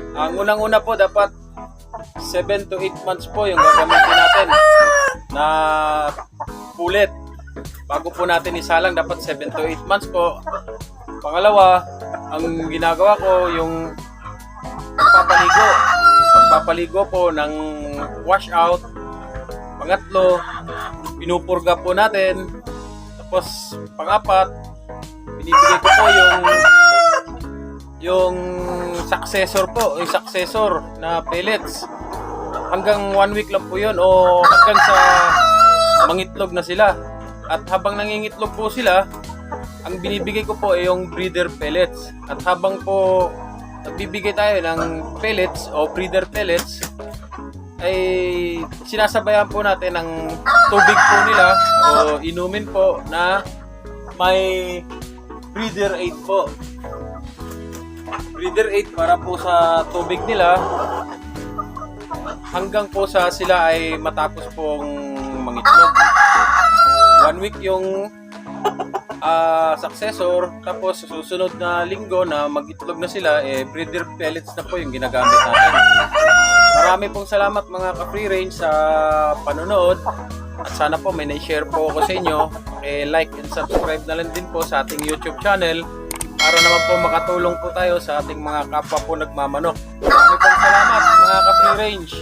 Ang unang-una po dapat 7 to 8 months po yung gagamitin natin na pulit. Bago po natin isalang dapat 7 to 8 months po. Pangalawa, ang ginagawa ko yung pagpapaligo. Pagpapaligo po ng washout. Pangatlo, pinupurga po natin. Tapos pangapat, binibigay ko po yung successor po, yung successor na pellets. Hanggang one week lang po yun o hanggang sa mangitlog na sila. At habang nangingitlog po sila, ang binibigay ko po ay yung breeder pellets. At habang po nagbibigay tayo ng pellets o breeder pellets, ay sinasabayan po natin ng tubig po nila o inumin po na may breeder aid po. Breeder aid para po sa tubig nila hanggang po sa sila ay matapos pong mangitlog. One week yung ah, successor tapos susunod na linggo na mag-itlog na sila eh breeder pellets na po yung ginagamit natin. Marami pong salamat mga ka-free range sa panonood at sana po may na-share po ako sa inyo. Eh, like and subscribe na lang din po sa ating YouTube channel para naman po makatulong po tayo sa ating mga kapwa po nagmamanok. Maraming salamat mga ka-free range.